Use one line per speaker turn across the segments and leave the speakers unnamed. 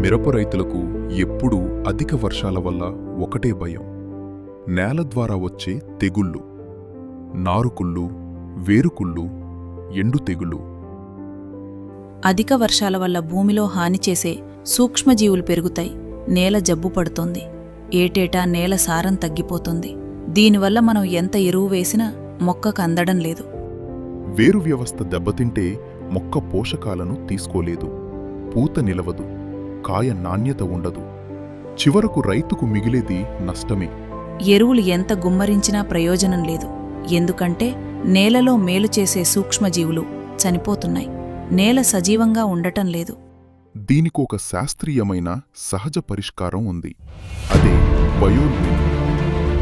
మిరప రైతులకు ఎప్పుడూ అధిక వర్షాల వల్ల ఒకటే భయం. నేల ద్వారా వచ్చే తెగుళ్ళు. నారుకుళ్ళు వేరుకుళ్ళు ఎండు తెగులు
అధిక వర్షాల వల్ల భూమిలో హాని చేసే సూక్ష్మజీవులు పెరుగుతాయి. నేల జబ్బు పడుతోంది. ఏటేటా నేల సారం తగ్గిపోతుంది. దీనివల్ల మనం ఎంత ఎరువు వేసినా మొక్కకు అందడం లేదు.
వేరు వ్యవస్థ దెబ్బతింటే మొక్క పోషకాలను తీసుకోలేదు. పూత నిలవదు. కాయ నాణ్యత ఉండదు. చివరకు రైతుకు మిగిలేది నష్టమే.
ఎరువులు ఎంత గుమ్మరించినా ప్రయోజనం లేదు. ఎందుకంటే నేలలో మేలు చేసే సూక్ష్మజీవులు చనిపోతున్నాయి. నేల సజీవంగా ఉండటం లేదు.
దీనికొక శాస్త్రీయమైన సహజ పరిష్కారం ఉంది. అదే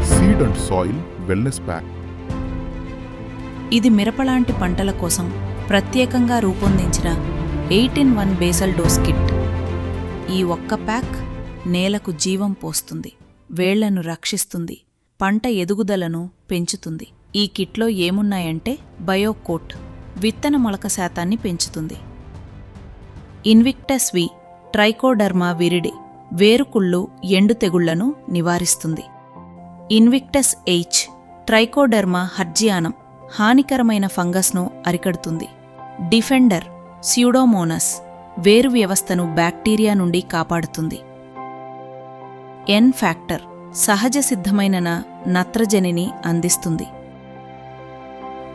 seed and soil wellness pack.
ఇది మిరపలాంటి పంటల కోసం ప్రత్యేకంగా రూపొందించిన eight in one basal dose kit. ఈ ఒక్క ప్యాక్ నేలకు జీవం పోస్తుంది వేళ్ళను రక్షిస్తుంది పంట ఎదుగుదలను పెంచుతుంది. ఈ కిట్లో ఏమున్నాయంటే బయోకోట్ విత్తన మొలక శాతాన్ని పెంచుతుంది. ఇన్విక్టస్ వి ట్రైకోడర్మా విరిడి వేరుకుళ్ళు ఎండు తెగుళ్ళను నివారిస్తుంది. ఇన్విక్టస్ ఎయిచ్ ట్రైకోడర్మా హర్జియానం హానికరమైన ఫంగస్ను అరికడుతుంది. డిఫెండర్ స్యూడోమోనస్ వేరు వ్యవస్థను బ్యాక్టీరియా నుండి కాపాడుతుంది. ఎన్ ఫ్యాక్టర్ సహజ సిద్ధమైన నత్రజనిని అందిస్తుంది.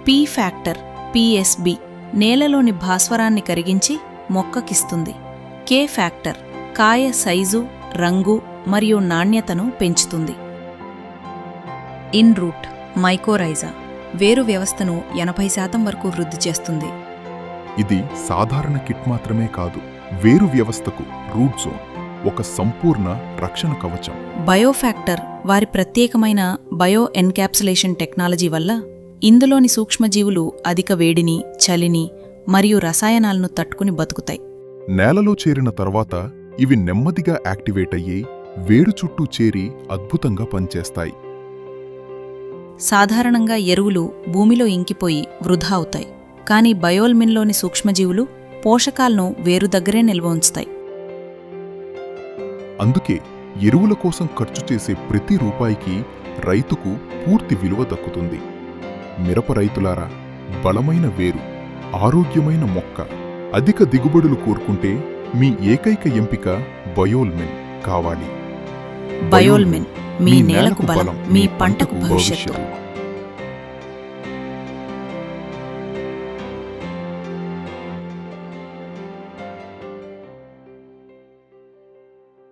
పి ఫ్యాక్టర్ పిఎస్బి నేలలోని భాస్వరాన్ని కరిగించి మొక్కకిస్తుంది. కే ఫ్యాక్టర్ కాయ సైజు రంగు మరియు నాణ్యతను పెంచుతుంది. ఇన్ రూట్ మైకోరైజా వేరు వ్యవస్థను ఎనభై శాతం వరకు వృద్ధి చేస్తుంది.
ఇది సాధారణ కిట్ మాత్రమే కాదు వేరు వ్యవస్థకు రూట్ జోన్ ఒక సంపూర్ణ రక్షణ కవచం.
బయోఫ్యాక్టర్ వారి ప్రత్యేకమైన బయో ఎన్కాప్సులేషన్ టెక్నాలజీ వల్ల ఇందులోని సూక్ష్మజీవులు అధిక వేడిని చలిని మరియు రసాయనాలను తట్టుకుని బతుకుతాయి.
నేలలో చేరిన తర్వాత ఇవి నెమ్మదిగా యాక్టివేట్ అయ్యి వేరు చుట్టూ చేరి అద్భుతంగా పనిచేస్తాయి.
సాధారణంగా ఎరువులు భూమిలో ఇంకిపోయి వృధా అవుతాయి. కానీ బయోల్మిన్లోని సూక్ష్మజీవులు పోషకాలను వేరు దగ్గరే నిల్వ ఉంచుతాయి.
అందుకే ఎరువుల కోసం ఖర్చు చేసే ప్రతి రూపాయికి రైతుకు పూర్తి విలువ దక్కుతుంది. మిరప రైతులారా బలమైన వేరు ఆరోగ్యమైన మొక్క అధిక దిగుబడులు కోరుకుంటే మీ ఏకైక ఎంపిక బయోల్మెన్ కావాలి.
బయోల్మిన్ మీ నేలకు బలం మీ పంటకు భవిష్యత్తు.